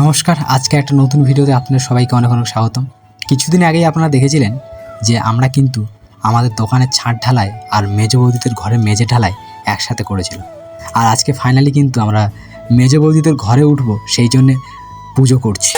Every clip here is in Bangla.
নমস্কার, আজকে একটা নতুন ভিডিওতে আপনার সবাইকে অনেক অনেক স্বাগতম। কিছুদিন আগেই আপনারা দেখেছিলেন যে আমরা কিন্তু আমাদের দোকানের ছাদ ঢালাই আর মেজো বৌদিদের ঘরে মেজে ঢালাই একসাথে করেছিল আর আজকে ফাইনালি কিন্তু আমরা মেজ বৌদিদের ঘরে উঠবো, সেই জন্যে পুজো করছি।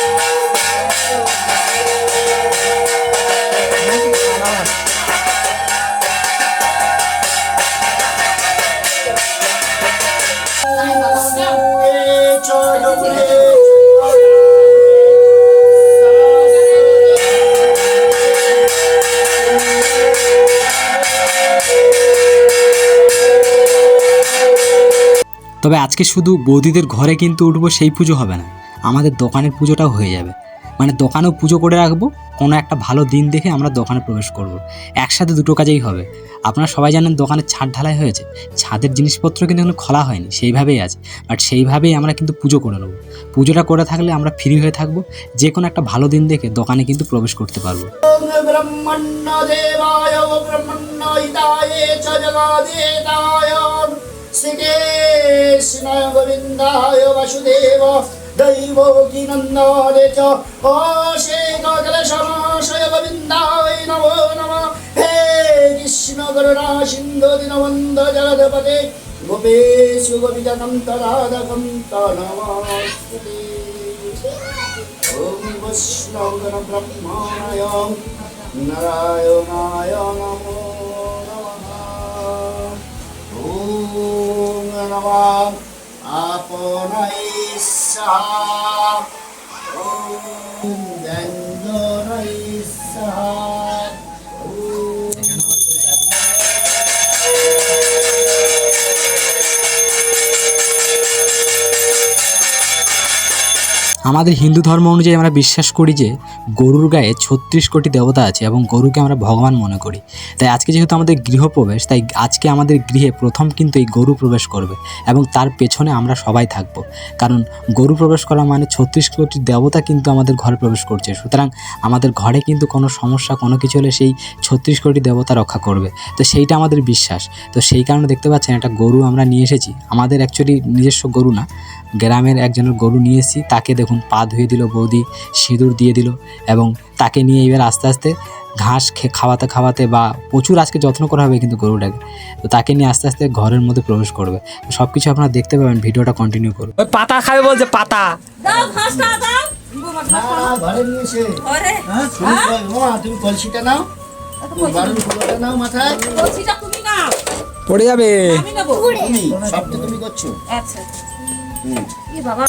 তবে আজকে শুধু বৌদিদের ঘরে কিন্তু উঠবো সেই পুজো হবে না, আমাদের দোকানের পুজোটাও হয়ে যাবে। মানে দোকানেও পুজো করে রাখব, কোনো একটা ভালো দিন দেখে আমরা দোকানে প্রবেশ করব। একসাথে দুটো কাজেই হবে। আপনারা সবাই জানেন দোকানের ছাদ ঢালাই হয়েছে, ছাদের জিনিসপত্র কিন্তু এখন খোলা হয়নি, সেইভাবেই আছে। বাট সেইভাবেই আমরা কিন্তু পুজো করে নেব। পুজোটা করে থাকলে আমরা ফ্রি হয়ে থাকব যে কোনো একটা ভালো দিন দেখে দোকানে কিন্তু প্রবেশ করতে পারব। ব্রহ্মণ্য দেবায় ব্রহ্মণ্য শ্রীকৃষ্ণ গোবিন্দায় বাসুদেব দৈব কি নন্দরে চ ও সে কলে সমশয় গোবিন্দায় নম নম হে কৃষ্ণ করুণা সিন্ধু দীনবন্ধ জগৎপতে গোপেশু গোপিকান্ত রাধাকান্ত নমস্তে ওম বৈষ্ণব ব্রহ্মণায় নারায়ণায় নমঃ আপন ইচ্ছা আমাদের হিন্দু ধর্ম অনুযায়ী আমরা বিশ্বাস করি যে গরুর গায়ে ছত্রিশ কোটি দেবতা আছে এবং গরুকে আমরা ভগবান মনে করি। তাই আজকে যেহেতু আমাদের গৃহপ্রবেশ, তাই আজকে আমাদের গৃহে প্রথম কিন্তু এই গরু প্রবেশ করবে এবং তার পেছনে আমরা সবাই থাকব। কারণ গরু প্রবেশ করা মানে ছত্রিশ কোটি দেবতা কিন্তু আমাদের ঘরে প্রবেশ করছে। সুতরাং আমাদের ঘরে কিন্তু কোনো সমস্যা, কোনো কিছু হলে সেই ছত্রিশ কোটি দেবতা রক্ষা করবে। তো সেইটা আমাদের বিশ্বাস। তো সেই কারণে দেখতে পাচ্ছেন একটা গরু আমরা নিয়ে এসেছি। আমাদের অ্যাকচুয়ালি নিজস্ব গরু না। গ্রামের একজনের গরু নিয়ে এসেছি। তাকে দেখুন পা ধুয়ে দিল বৌদি সিঁদুর দিয়ে দিল এবং তাকে নিয়ে এবার আস্তে আস্তে ঘাস খে- খাওয়াতে খাওয়াতে বা প্রচুর আজকে যত্ন করা হবে কিন্তু গরুটাকে তো তাকে নিয়ে আস্তে আস্তে ঘরের মধ্যে প্রবেশ করবে। সব কিছু আপনারা দেখতে পাবেন ভিডিওটা কন্টিনিউ করুন। ওই পাতা খাবে বলছে পাতা। দাও ঘাসটা দাও। হ্যাঁ হ্যাঁ? পড়ে যাবে। সবটা তুমি করছ। আচ্ছা। বাবা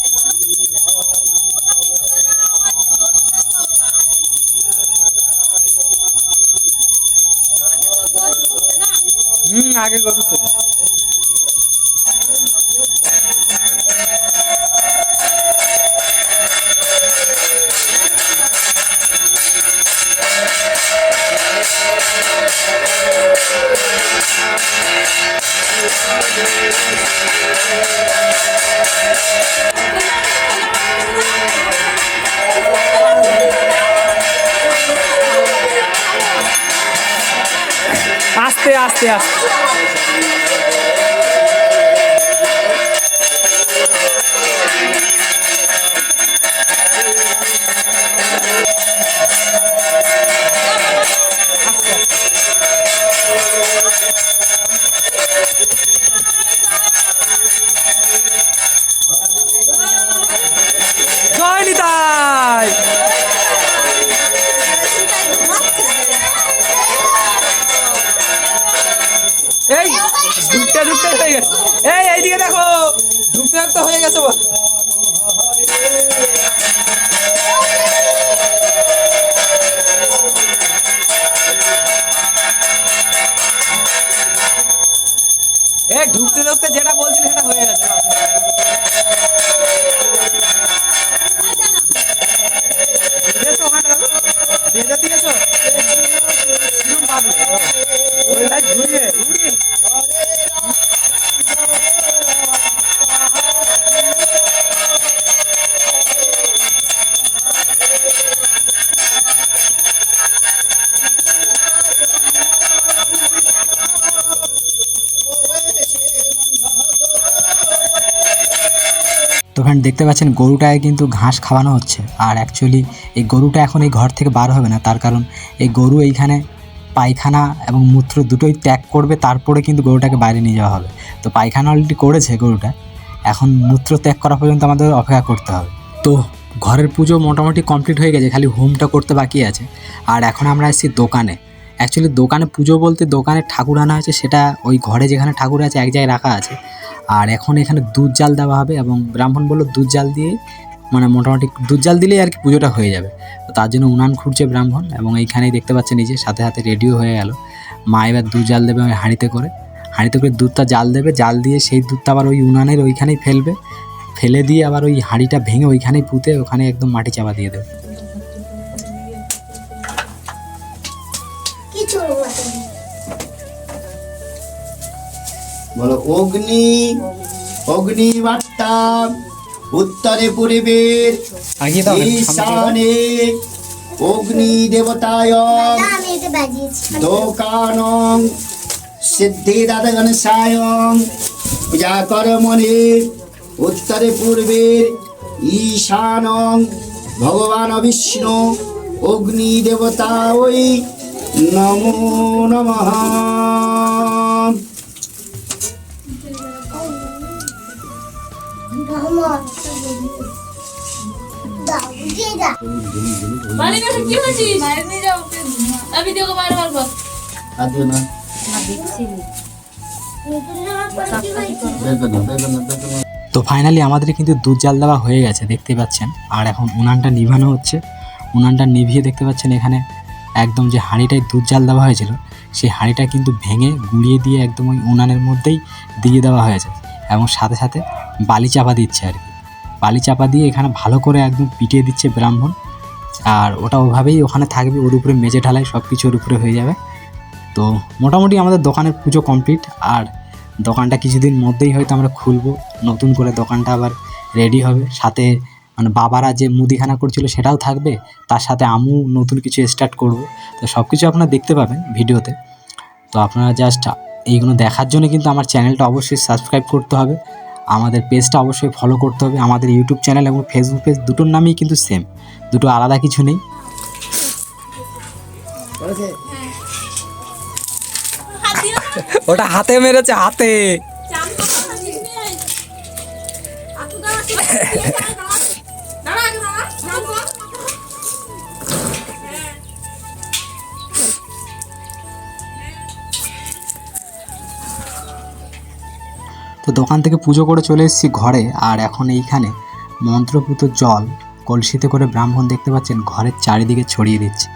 হুম আগে গরু তো আস্তে ঢুকতে ঢুকতে হয়ে গেছে। এই, এইদিকে দেখো। ঢুকতে ঢুকতে হয়ে গেছে বল। ঢুকতে ঢুকতে যেটা বলছিল সেটা হয়ে গেছে। তো ফ্রেন্ড দেখতে পাচ্ছেন গরুটাকে কিন্তু ঘাস খাওয়ানো হচ্ছে। আর অ্যাকচুয়ালি এই গরুটা এখন এই ঘর থেকে বার হবে না, তার কারণ এই গরু এইখানে পায়খানা এবং মূত্র দুটোই ত্যাগ করবে, তারপরে কিন্তু গরুটাকে বাইরে নিয়ে যাওয়া হবে। তো পায়খানা অলরেডি করেছে গরুটা, এখন মূত্র ত্যাগ করা পর্যন্ত আমাদের অপেক্ষা করতে হবে। তো ঘরের পুজো মোটামুটি কমপ্লিট হয়ে গেছে, খালি হোমটা করতে বাকি আছে। আর এখন আমরা এসেছি দোকানে। অ্যাকচুয়ালি দোকানে পুজো বলতে দোকানে ঠাকুর আনা হয়েছে, সেটা ওই ঘরে যেখানে ঠাকুর আছে, এক জায়গায় রাখা আছে। আর এখন এখানে দুধ জাল দেওয়া হবে এবং ব্রাহ্মণ বলল দুধ জাল দিয়ে মানে মোটামুটি দুধ জাল দিলেই আর কি পুজোটা হয়ে যাবে। তো তার জন্য উনান খুঁড়ছে ব্রাহ্মণ এবং এইখানেই দেখতে পাচ্ছেন নিজে সাথে সাথে রেডিও হয়ে গেল। মা এবার দুধ জাল দেবে ওই হাঁড়িতে করে। হাঁড়িতে করে দুধটা জাল দেবে, জাল দিয়ে সেই দুধটা আবার ওই উনানের ওইখানেই ফেলবে। ফেলে দিয়ে আবার ওই হাঁড়িটা ভেঙে ওইখানেই পুঁতে ওখানে একদম মাটি চাপা দিয়ে দেবে। বলো অগ্নি অগ্নি বার্তা উত্তরে পূর্বের। ঈশানে অগ্নি দেবতায় দোকানং সিদ্ধিদাতগণ সায়ং পূজা কর্মণি উত্তরে পূর্বের ঈশানং। ভগবান বিষ্ণু অগ্নি দেবতা ওই নমো নমঃ। তো ফাইনালি আমাদের কিন্তু দুধ জাল দেওয়া হয়ে গেছে দেখতে পাচ্ছেন। আর এখন উনানটা নিভানো হচ্ছে। উনানটা নিভিয়ে দেখতে পাচ্ছেন এখানে একদম যে হাঁড়িটায় দুধ জাল দেওয়া হয়েছিল সেই হাঁড়িটা কিন্তু ভেঙে গুঁড়িয়ে দিয়ে একদম ওই উনানের মধ্যেই দিয়ে দেওয়া হয়েছে। এবং সাথে সাথে বালি চাপা দিচ্ছে আর কি। বালি চাপা দিয়ে এখানে ভালো করে একদম পিটিয়ে দিচ্ছে ব্রাহ্মণ। আর ওটা ওভাবেই ওখানে থাকবে, ওর উপরে মেজে ঢালাই সব কিছু ওর উপরে হয়ে যাবে। তো মোটামুটি আমাদের দোকানের পুজো কমপ্লিট। আর দোকানটা কিছুদিন মধ্যেই হয়তো আমরা খুলবো। নতুন করে দোকানটা আবার রেডি হবে। সাথে মানে বাবারা যে মুদিখানা করছিল সেটাও থাকবে। তার সাথে আমু নতুন কিছু স্টার্ট করব। তো সব কিছু আপনারা দেখতে পাবেন ভিডিওতে। তো আপনারা জাস্ট এইগুলো দেখার জন্য কিন্তু আমার চ্যানেলটা অবশ্যই সাবস্ক্রাইব করতে হবে। আমাদের পেজটা অবশ্যই ফলো করতে হবে। আমাদের ইউটিউব চ্যানেল এবং ফেসবুক পেজ দুটোর নামই কিন্তু সেম দুটো আলাদা কিছু নেই। ওটা হাতে মেরেছে হাতে। তো দোকান থেকে পুজো করে চলে এসেছি ঘরে। আর এখন এইখানে মন্ত্রপুত জল কলসিতে করে ব্রাহ্মণ দেখতে পাচ্ছেন ঘরের চারিদিকে ছড়িয়ে দিচ্ছে।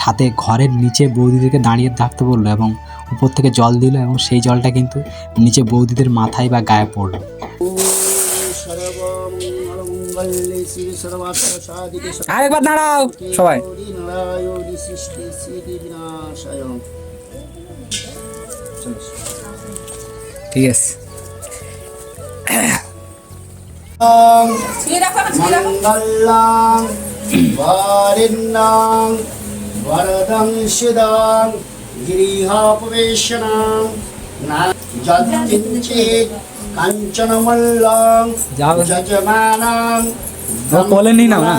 সাথে ঘরের নিচে বৌদিদেরকে দাঁড়িয়ে থাকতে বলল এবং উপর থেকে জল দিল এবং সেই জলটা কিন্তু নিচে বৌদিদের মাথায় বা গায়ে পড়ল। দাঁড়াও সবাই। ঠিক আছে। বারিন্নাং বরদং শিদাং গৃহপবেশনাং না যৎকিঞ্চিত কাঞ্চনমল্লং। যজমানাং নাও না।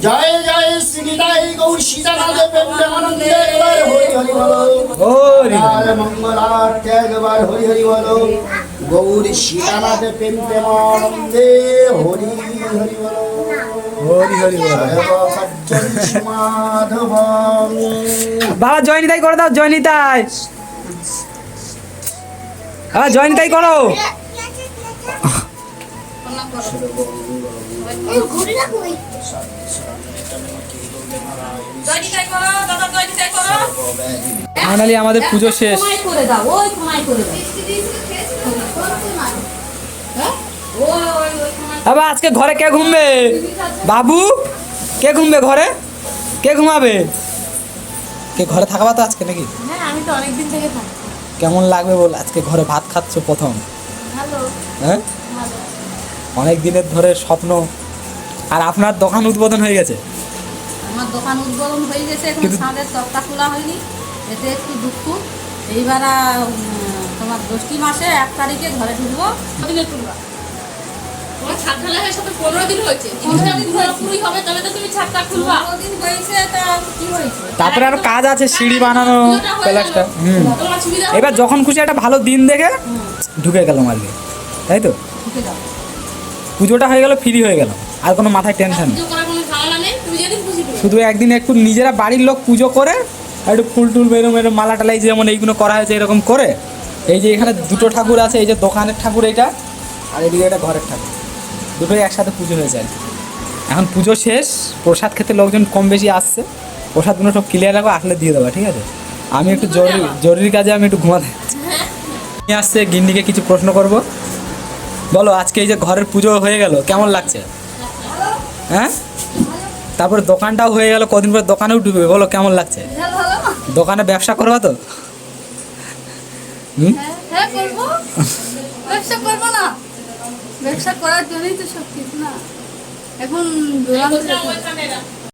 জয় জয় শ্রী গৌর সীতানাথ প্রেমানন্দে একবার হরি হরি বলো হরি মঙ্গলার্থে একবার হরি হরি বলো গৌরী সীতানাথ প্রেম প্রেমানন্দে হরি হরি বাবা জয়নিতাই করে দাও জয়নিতাই। হ্যাঁ জয়নিতাই করো। ফাইনালি আমাদের পুজো শেষ। করে দাও ওই করে দাও হ্যাঁ? ওই ওই বাবা আজকে ঘরে কে ঘুমবে? বাবু কে ঘুমবে ঘরে? কে ঘুমাবে? কে ঘরে থাকবা তো আজকে নাকি? হ্যাঁ আমি তো অনেকদিন থেকে থাকি। কেমন লাগবে বল আজকে ঘরে ভাত খাচ্ছ প্রথম? ভালো। হ্যাঁ? ভালো। অনেক দিনের ধরে স্বপ্ন। আর আপনার দোকান উদ্বোধন হয়ে গেছে? আমার দোকান উদ্বোধন হয়ে গেছে এখন কিন্তু- ছাদের তক্তা খোলা হয়নি। এতে একটু দুঃখ। এইবার তোমার ষষ্ঠী মাসে এক তারিখে ঘরে ঢুকবো। তোমার ছাদ ঢালা হয়ে সাথে পনেরো দিন হয়েছে। জিনিসটা দিন পুরোপুরি হবে তবে তো তুমি ছাদটা খুলবা। দিন হয়েছে তা কি হয়েছে? তারপরে আরও কাজ আছে সিঁড়ি বানানো পুজোটা হয়ে প্লাসটা হুম। এবার যখন খুশি একটা ভালো দিন দেখে ঢুকে গেলাম আর কি তাই তো? পুজোটা হয়ে গেল ফ্রি হয়ে গেল আর কোনো মাথায় টেনশন নেই পুজো করার কোনো ঝামেলা নেই তুমি যেদিন খুশি করবে শুধু একদিন একটু নিজেরা বাড়ির লোক পুজো করে আর একটু ফুল টুল বেরো মেরো মালা টালাই যেমন এইগুলো করা হয়েছে এরকম করে এই যে এখানে দুটো ঠাকুর আছে এই যে দোকানের ঠাকুর এইটা আর এদিকে এটা ঘরের ঠাকুর। দুটোই একসাথে পুজো হয়ে যায়। এখন পুজো শেষ, প্রসাদ খেতে লোকজন কম বেশি আসছে। প্রসাদগুলো সব ক্লিয়ার রাখো, আসলে দিয়ে দেবো, ঠিক আছে? আমি একটু জরুরি জরুরি কাজে আমি একটু ঘুমাতে। নিয়ে আসছে? গিন্নিকে কিছু প্রশ্ন করব? বলো, আজকে এই যে ঘরের পুজো হয়ে গেল, কেমন লাগছে? হ্যাঁ? তারপরে দোকানটাও হয়ে গেল, কদিন পরে দোকানেও ঢুকবে, বলো, কেমন লাগছে? দোকানে ব্যবসা করবা তো? হুম? হ্যাঁ করব। ব্যবসা করব না। ব্যবসা করার জন্যই তো সব কিছু না। এখন